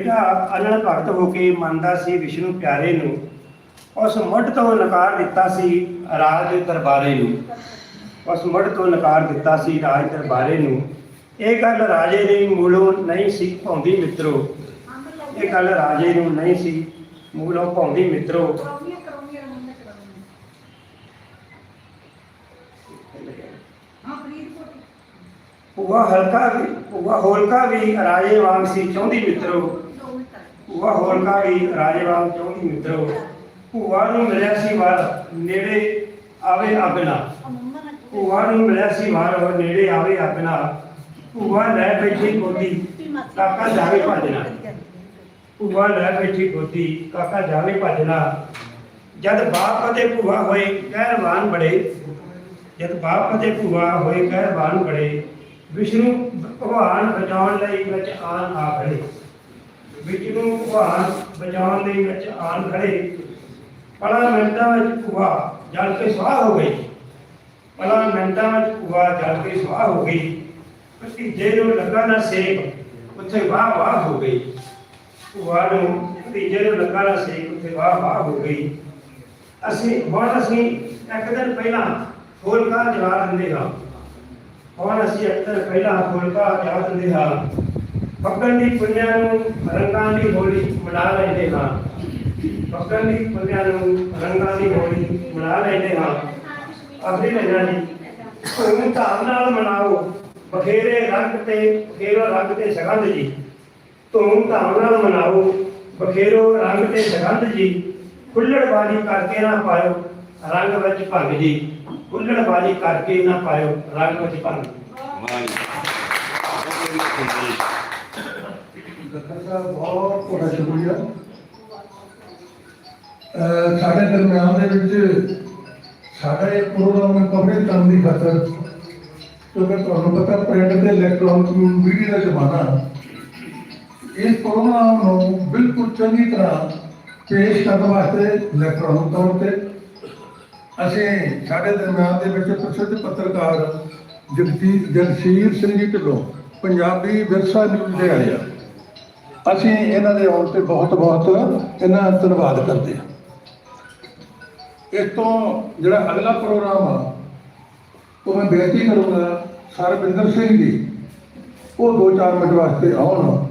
ਜਿਹੜਾ ਅਨਲ ਭਗਤ ਹੋ ਕੇ ਮੰਨਦਾ ਸੀ ਵਿਸ਼ਨੂੰ ਪਿਆਰੇ ਨੂੰ, ਉਸ ਮੁੱਢ ਤੋਂ ਨਕਾਰ ਦਿੱਤਾ ਸੀ ਰਾਜ ਦਰਬਾਰੇ ਨੂੰ। ਉਸ ਮੁੱਢ ਤੋਂ ਨਕਾਰ ਦਿੱਤਾ ਸੀ ਰਾਜ ਦਰਬਾਰੇ ਨੂੰ। ਇਹ ਗੱਲ ਰਾਜੇ ਨੇ ਮੂਲੋਂ ਨਹੀਂ ਸੀ ਭਾਉਂਦੀ ਮਿੱਤਰੋ। ਇਹ ਗੱਲ ਰਾਜੇ ਨੂੰ ਨਹੀਂ ਸੀ ਮੂਲੋਂ ਭਾਉਂਦੀ ਮਿੱਤਰੋ। ਕਰਾਉਣੀਆਂ ਹਲਕਾ ਵੀ ਭੂਆ ਹੋਲਕਾ ਵੀ ਰਾਜੇ ਵਾਂਗ ਸੀ ਚਾਹੁੰਦੀ ਮਿੱਤਰੋ। ਭੂਆ ਹੋਲਕਾ ਵੀ ਰਾਜੇ ਵਾਂਗ ਚਾਹੁੰਦੀ ਮਿੱਤਰੋ ਭੂਆ ਨੂੰ ਮਿਲਿਆ ਸੀ ਵਾਰ ਨੇੜੇ ਆਵੇ ਆਪਣਾ। ਭੂਆ ਨੂੰ ਮਿਲਿਆ ਸੀ ਵਾਰ ਨੇੜੇ ਆਵੇ ਆਪਣਾ। ਭੂਆ ਲੈ ਬੈਠੀ ਗੋਦੀ, ਕਾਕਾ ਜਾਵੇ ਭੱਜਣਾ। ਭੂਆ ਲੈ ਬੈਠੀ ਗੋਦੀ, ਕਾਕਾ ਜਾਵੇ ਭੱਜਣਾ। ਜਦ ਬਾਪ ਅਤੇ ਭੂਆ ਹੋਏ ਕਹਿਰਵਾਨ ਬੜੇ। ਜਦ ਬਾਪ ਅਤੇ ਭੂਆ ਹੋਏ ਕਹਿਰਵਾਨ ਬੜੇ। ਵਿਸ਼ਨੂੰ ਭਗਵਾਨ ਬਚਾਉਣ ਲਈ ਵਿੱਚ ਆਨ ਆ ਖੜੇ। ਵਿਸ਼ਨੂੰ ਭਗਵਾਨ ਬਚਾਉਣ ਲਈ ਵਿੱਚ ਆਨ ਖੜੇ। ਪਲਾ ਮਿੰਟਾਂ ਵਿੱਚ ਭੂਆ ਜਲ ਕੇ ਸਵਾਹ ਹੋ ਗਈ। ਪਲਾ ਮਿੰਟਾਂ ਵਿੱਚ ਭੂਆ ਜਲ ਕੇ ਸਵਾਹ ਹੋ ਗਈ। ਭਤੀਜੇ ਨੂੰ ਲੱਗਾ ਨਾ ਸੇਕ, ਉੱਥੇ ਵਾਹ ਵਾਹ ਹੋ ਗਈ। ਭੂਆ ਨੂੰ ਭਤੀਜੇ ਨੂੰ ਲੱਗਾ ਨਾ ਸੇਕ, ਉੱਥੇ ਵਾਹ ਵਾਹ ਹੋ ਗਈ। ਅਸੀਂ, ਹੁਣ ਅਸੀਂ ਇੱਕ ਦਿਨ ਪਹਿਲਾਂ ਫੋਲਕਾ ਜਲਾ ਦਿੰਦੇ ਹਾਂ। ਹੁਣ ਅਸੀਂ ਇੱਕ ਦਿਨ ਪਹਿਲਾਂ ਫੋਲਕਾ ਜਲਾ ਦਿੰਦੇ ਹਾਂ। ਪੱਕਣ ਦੀ ਪੁੰਨਿਆ ਨੂੰ ਰੰਗਾਂ ਦੀ ਹੋਲੀ ਮਨਾ ਲੈਂਦੇ ਹਾਂ। ਪੱਕਣ ਦੀ ਪੁੰਨਿਆ ਨੂੰ ਰੰਗਾਂ ਦੀ ਹੋਲੀ ਮਨਾ ਲੈਂਦੇ ਹਾਂ। ਅਗਲੀ ਲੈਣਾ ਜੀ ਧੂਮ ਧਾਮ ਨਾਲ ਮਨਾਓ। ਬਖੇਰੇ ਰੰਗ ਤੇ ਬਖੇਰੋ ਰੰਗ ਤੇ ਸਗੰਧ ਜੀ। ਧੂਮ ਧਾਮ ਨਾਲ ਮਨਾਓ। ਬਖੇਰੋ ਰੰਗ ਤੇ ਸਗੰਧ ਜੀ। ਹੁੱਲੜਬਾਜੀ ਕਰਕੇ ਨਾ ਪਾਇਓ ਰੰਗ ਵਿੱਚ ਭੰਗ ਜੀ। ਹੁੱਲੜਬਾਜੀ ਕਰਕੇ ਨਾ ਪਾਇਓ ਰੰਗ ਵਿੱਚ ਭੰਗ। ਡਾਕਟਰ ਸਾਹਿਬ ਬਹੁਤ ਤੁਹਾਡਾ ਸ਼ੁਕਰੀਆ। ਸਾਡੇ ਦਰਮਿਆਨ ਦੇ ਵਿੱਚ ਸਾਡਾ ਇਹ ਪ੍ਰੋਗਰਾਮ ਕਵਰੇਜ ਕਰਨ ਦੀ ਖਾਤਰ, ਕਿਉਂਕਿ ਤੁਹਾਨੂੰ ਪਤਾ ਪ੍ਰਿੰਟ ਤੇ ਇਲੈਕਟ੍ਰੋਨਿਕ ਮੀਡੀਆ ਦਾ ਜ਼ਮਾਨਾ ਇਸ ਪ੍ਰੋਗਰਾਮ ਨੂੰ ਬਿਲਕੁਲ ਚੰਗੀ ਤਰ੍ਹਾਂ ਪੇਸ਼ ਕਰਨ ਵਾਸਤੇ ਇਲੈਕਟ੍ਰੋਨਿਕ ਤੌਰ ਤੇ ਅਸੀਂ ਸਾਡੇ ਦਰਮਿਆਨ ਦੇ ਵਿੱਚ ਪ੍ਰਸਿੱਧ ਪੱਤਰਕਾਰ ਜਗਜੀਤ ਜਗਸੀਰ ਸਿੰਘ ਜੀ ਢਿੱਲੋਂ, ਪੰਜਾਬੀ ਵਿਰਸਾ ਨਿਊਜ਼ ਦੇ ਆਏ ਆ ਅਸੀਂ ਇਹਨਾਂ ਦੇ ਆਉਣ ਤੇ ਬਹੁਤ ਬਹੁਤ ਇਹਨਾਂ ਦਾ ਧੰਨਵਾਦ ਕਰਦੇ ਹਾਂ। ਇਸ ਤੋਂ ਜਿਹੜਾ ਅਗਲਾ ਪ੍ਰੋਗਰਾਮ ਆ, ਉਹ ਮੈਂ ਬੇਨਤੀ ਕਰੂੰਗਾ ਸਰਬਿੰਦਰ ਸਿੰਘ ਜੀ, ਉਹ 2-4 ਮਿੰਟ ਵਾਸਤੇ ਆਉਣ।